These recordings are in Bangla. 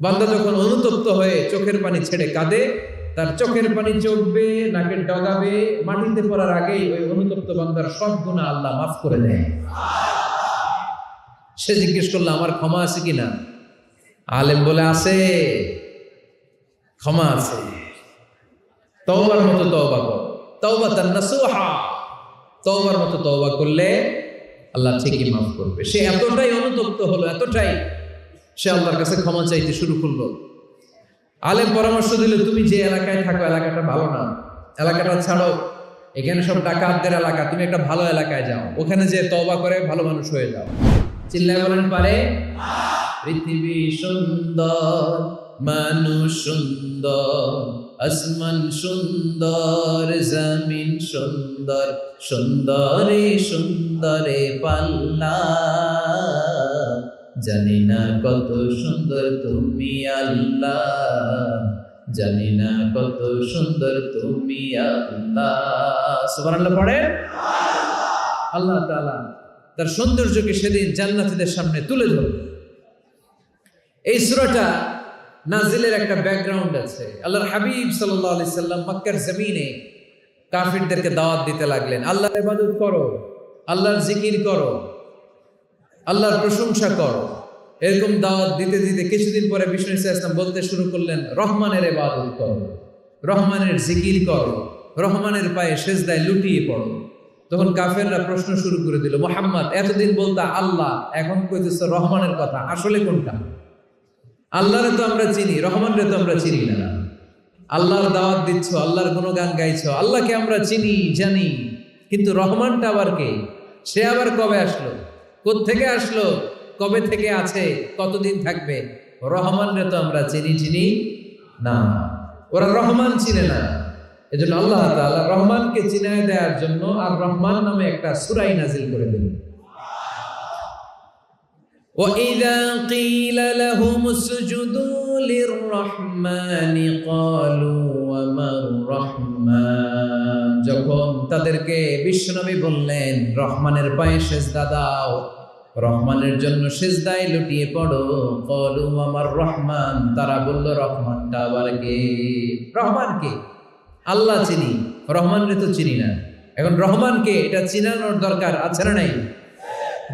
বান্দা যখন অনুতপ্ত হয়ে চোখের পানি ছেড়ে কাঁদে, তার চোখের পানি চড়বে নাকে ডগাবে, মাটিতে পড়ার আগেই ওই অনুতপ্ত বান্দার সব গুণা আল্লাহ মাফ করে দেয়। সে জিজ্ঞেস করল, আমার ক্ষমা আছে কিনা? আলেম বলে, আছে। ক্ষমা আছে। তওবার মতো তওবা কর। তওবা তার নাসুহা। তওবার মতো তওবা করলে আল্লাহ ঠিকই মাফ করবে। সে এতটাই অনুতপ্ত হলো, এতটাই সে আল্লাহর কাছে ক্ষমা চাইতে শুরু করল। আলেম পরামর্শ দিলে, তুমি যে এলাকায় থাকো, এলাকাটা ভালো না। এলাকাটা ছাড়ো। এখানে সব ডাকাতদের এলাকা। তুমি একটা ভালো এলাকায় যাও। ওখানে যে তওবা করে, ভালো মানুষ হয়ে যাও। চিল্লায় বলেন, পারে? পৃথিবী সুন্দর, মানুষ সুন্দর, আসমান সুন্দর, জমিন সুন্দর, সুন্দরে সুন্দরে পাল্লা। জানি না কত সুন্দর তুমি আল্লাহ। জানি না কত সুন্দর তুমি আল্লাহ। সুবহানাল্লাহ পড়ে আল্লাহ তাআলা তার সৌন্দর্যকে সেদিন জান্নাতীদের সামনে তুলে ধরবে এই সূরাটা নাজিলের একটা ব্যাকগ্রাউন্ড আছে। আল্লাহর হাবিব সাল্লাল্লাহু আলাইহি সাল্লাম মক্কার জমিনে কাফিরদেরকে দাওয়াত দিতে লাগলেন। আল্লাহর ইবাদত করো, আল্লাহর জিকির করো। আল্লাহর প্রশংসা করো। এরকম দাওয়াত দিতে দিতে কিছুদিন পরে বিষ্ণু ইসলাম বলতে শুরু করলেন, রহমানের ইবাদত করো, রহমানের জিকির করো, রহমানের পায়ে সেজদায় লুটিয়ে পড়ো। তখন কাফেররা প্রশ্ন শুরু করে দিল, মোহাম্মদ, এতদিন বলতা আল্লাহ, এখন কইতেছ রহমানের কথা, আসলে কোনটা? আল্লাহরে তো আমরা চিনি, রহমানরে তো আমরা চিনি না। আল্লাহর দাওয়াত দিচ্ছ, আল্লাহর কোনো গান গাইছ, আল্লাহকে আমরা চিনি, জানি, কিন্তু রহমানটা আবার কে? সে আবার কবে আসলো? থেকে আসলো কবে থেকে আছে কতদিন থাকবে রহমানরে তো আমরা চিনি চিনি না ওরা রহমান চিনে না এজন্য আল্লাহ তাআলা রহমানকে চিনায় দেওয়ার জন্য আর রহমান নামে একটা সুরাই নাজিল করে দিলেন وإذا قيل لهم اسجدوا للرحمن قالوا وما الرحمن যখন তাদেরকে বিশ্বনবী বললেন রহমানের পায়ে সেজদা দাও রহমানের জন্য সেজদায় লুটিয়ে পড়ো। কলু, আমার রহমান। তারা বলল, রহমানটা আবার কে? রহমান কে? আল্লাহ চিনি। রহমানরে তো চিনি না। এখন রহমানকে এটা চিনানোর দরকার আছে না নাই?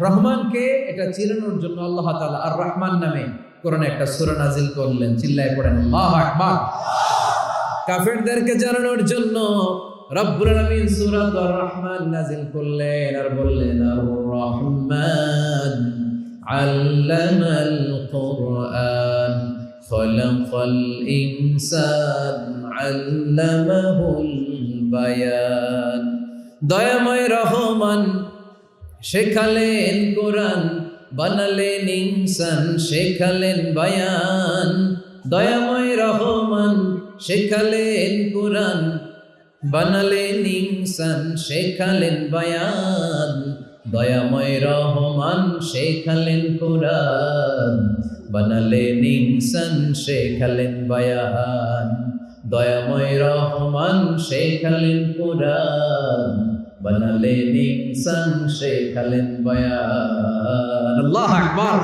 রহমানকে এটা চিনানোর জন্য আল্লাহ তাআলা আর রহমান নামে কোরআনে একটা সূরা নাজিল করলেন। চিল্লায় পড়েন, আল্লাহু আকবার। কাফেরদেরকে জানানোর জন্য রব্বুল আলামিন সূরা আর রহমান নাজিল করলেন আর বললেন আর রহমান আল্লামাল কুরআন, খলাকাল ইনসান আল্লামাহুল বায়ান। দয়াময় রহমান, শেখালেন কোরআন, বানালেন ইনসান, শেখালেন বায়ান। দয়াময় রহমান, শেখালেন কোরআন বানালেন ইনসান শেখালেন বায়ান। দয়াময় রহমান শেখালেন কোরআন। বানালেন ইনসান শেখালেন বায়ান। দয়াময় রহমান শেখালেন কোরআন। বানালেন ইনসান শেখালেন বায়ান। আল্লাহ আকবার।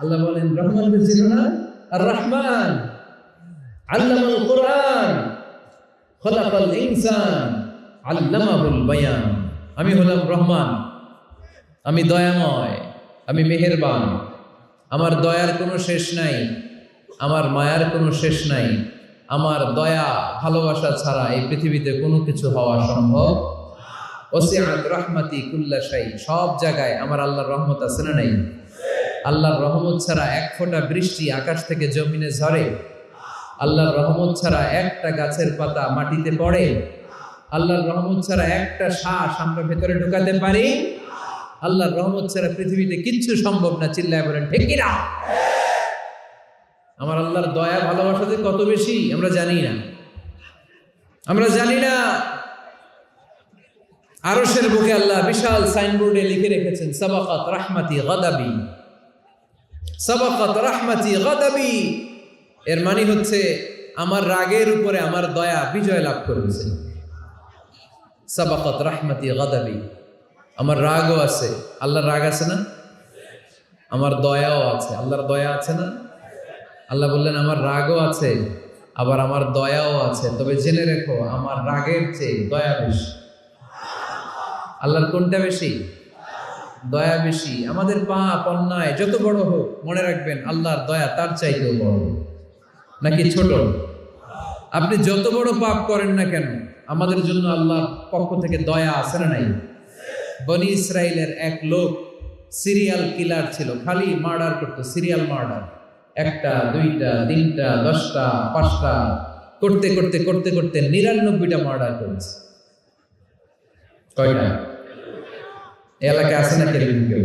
আল্লাহ বলেন রহমান আর রহমান আল্লামাল কোরআন। খলাকাল ইনসান, আল্লামাহুল আমি হলাম রহমান, আমি দয়াময়, আমি মেহেরবান। আমার দয়ার কোনো শেষ নাই, আমার মায়ার কোনো শেষ নাই। আমার দয়া, ভালোবাসা ছাড়া এই পৃথিবীতে কোনো কিছু হওয়া সম্ভব ওসিআত রহমাতি কুল্লা শাই, সব জায়গায় আমার আল্লাহর রহমত আছে না নাই? আল্লাহর রহমত ছাড়া এক ফোঁটা বৃষ্টি আকাশ থেকে জমিনে ঝরে আল্লাহর রহমত ছাড়া একটা গাছের পাতা মাটিতে পড়ে। আল্লাহর রহমত ছাড়া একটা শ্বাস আমরা ভেতরে ঢুকাতে পারি। আল্লাহর রহমত ছাড়া পৃথিবীতে কিচ্ছু সম্ভব না, চিল্লায় বলেন, ঠিক না? আমার আল্লাহর দয়া, ভালোবাসা যে কত বেশি, আমরা জানি না। আমরা জানি না। আরশের বুকে আল্লাহ বিশাল সাইনবোর্ডে লিখে রেখেছেন, সাবাকাত রাহমাতি গাদাবি। সাবাকাত রাহমাতি গাদাবি। এর মানে হচ্ছে আমার রাগের উপরে আমার দয়া বিজয় লাভ করেছে। সাবাকাত রাহমাতি গাদাবি। আমার রাগও আছে। আল্লাহর রাগ আছে না? আমার দয়াও আছে। আল্লাহর দয়া আছে না? আল্লাহ বললেন, আমার রাগও আছে, আবার আমার দয়াও আছে। তবে জেনে রেখো, আমার রাগের চেয়ে দয়া বেশি। আল্লাহর কোনটা বেশি? দয়া বেশি। আমাদের পাপ, অন্যায়, যত বড় হোক, মনে রাখবেন, আল্লাহর দয়া তার চাইতেও বড়। নাকি ছোট? আপনি যত বড় পাপ করেন না কেন আমাদের জন্য আল্লাহ পক্ষ থেকে দয়া আছে না নাই? বনি ইসরায়েলের এক লোক সিরিয়াল কিলার ছিল খালি মার্ডার করতো সিরিয়াল মার্ডার। একটা দুইটা তিনটা দশটা পাঁচটা করতে করতে করতে করতে নিরানব্বইটা মার্ডার করেছে। কয়টা? এলাকায় আছে না কেউ?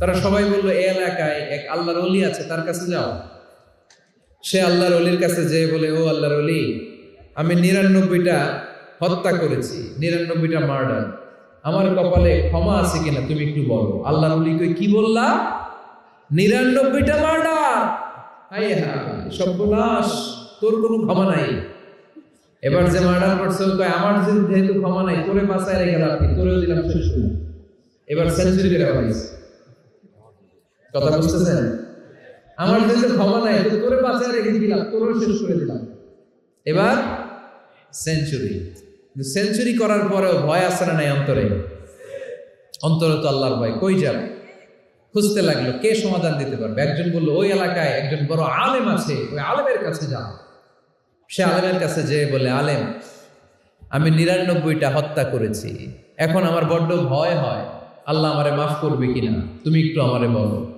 তারা সবাই বলল এই এলাকায় এক আল্লাহর অলি আছে, তার কাছে যাও। সে আল্লাহর অলির কাছে যেয়ে বলে, ও আল্লাহর অলি আমি নিরানব্বইটা হত্যা করেছি, নিরানব্বইটা মার্ডার। আমার কপালে ক্ষমা আছে কিনা তুমি একটু বলো। আল্লাহর অলি কই কি বললা? নিরানব্বইটা মার্ডার! হায় হায় সর্বনাশ, তোর কোনো ক্ষমা নাই। এবার যে মার্ডার করছে কয়, আমার যেহেতু ক্ষমা নাই, তোরে বাঁচায় রেখে কি? তোরেও দিলাম শেষ এবার সেঞ্চুরি করে পাইছে কথা বুঝতেছেন? আমার যেহেতু ক্ষমা নাই তো তোরে বাঁচায় রেখে দিলাম তোরও শেষ করে দিলাম। এবার সেঞ্চুরি সেঞ্চুরি করার পরেও ভয় আসে না নাই অন্তরে? অন্তরে তো আল্লাহর ভয়। কই যাবে খুঁজতে লাগল কে সমাধান দিতে পারবে? একজন বলল ওই এলাকায় একজন বড় আলেম আছে ওই আলেমের কাছে যাও। সে আলেমের কাছে যেয়ে বলে আলেম আমি নিরানব্বইটা হত্যা করেছি। এখন আমার বড্ড ভয় হয়। আল্লাহ আমারে মাফ করবে কিনা? তুমি একটু আমারে বলো।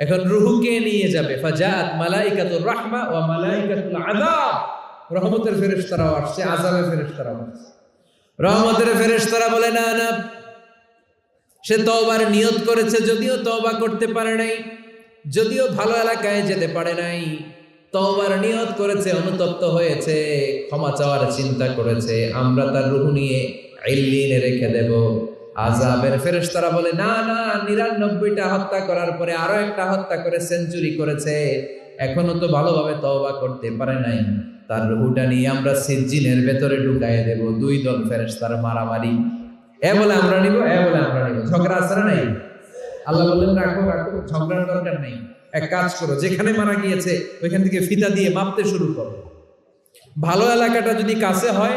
এখন রুহুকে নিয়ে যাবে। ফাজাত মালাইকাতুর রাহমা মালাইকাতুল আযাব। রহমতের ফেরেশতারাও আসছে, আযাবের ফেরেশতারাও আসছে। রহমতের ফেরেশতারা বলে, না না, সে তওবার নিয়ত করেছে, যদিও তওবা করতে পারে নাই, যদিও ভালো এলাকায় যেতে পারে নাই, তওবার নিয়ত করেছে, অনুতপ্ত হয়েছে, ক্ষমা চাওয়ার চিন্তা করেছে, আমরা তার রুহু নিয়ে ইল্লিনে রেখে দেব। আজাবের ফেরেশতারা বলে, না না, নিরানব্বইটা হত্যা করার পরে আরও একটা হত্যা করে সেঞ্চুরি করেছে। এখনও তো ভালোভাবে তওবা করতে পারে নাই। তার রুহুটা নিয়ে আমরা সিজ্জিনের ভেতরে ঢুকাইয়ে দেব। দুই দল ফেরেশতার মারামারি। এ বলে আমরা নিব, এ বলে আমরা নিব। ঝগড়া আছে নাই? আল্লাহ বললেন, রাখো রাখো, ঝগড়ার দরকার নেই। এক কাজ করো, যেখানে মারা গিয়েছে, ওইখান থেকে ফিতা দিয়ে মাপতে শুরু করো। ভালো এলাকাটা যদি কাছে হয়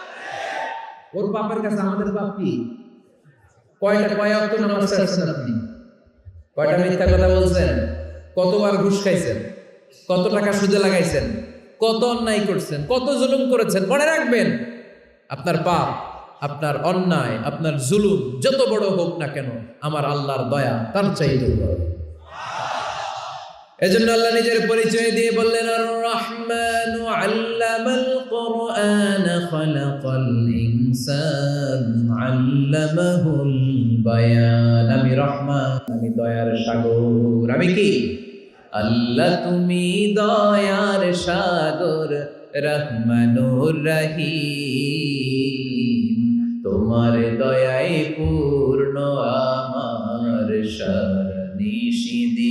ওর বাপের কাছে আমাদের বাপ কি? কয়টা, কয় অক্ত নামাজ ছাড়ছেন আপনি? কয়টা মিথ্যা কথা বলছেন? কতবার ঘুষ খাইছেন? কত টাকা সুদে লাগাইছেন? কত অন্যায় করছেন? কত জুলুম করেছেন? মনে রাখবেন, আপনার পাপ, আপনার অন্যায়, আপনার জুলুম, যত বড় হোক না কেন, আমার আল্লাহর দয়া তার চাইতে বড়। এজন্য আল্লাহ নিজের পরিচয় দিয়ে বললেন আর রহমান আল্লামাল কোরআন খালাকাল ইনসান আল্লামাহুল বায়ান। আমি রহমান, আমি দয়ার সাগর। আমি কি? আল্লাহ তুমি দয়ার সাগর, রহমানুর রহিম। তোমার দয়ায় পূর্ণ আমার শরণিশিদি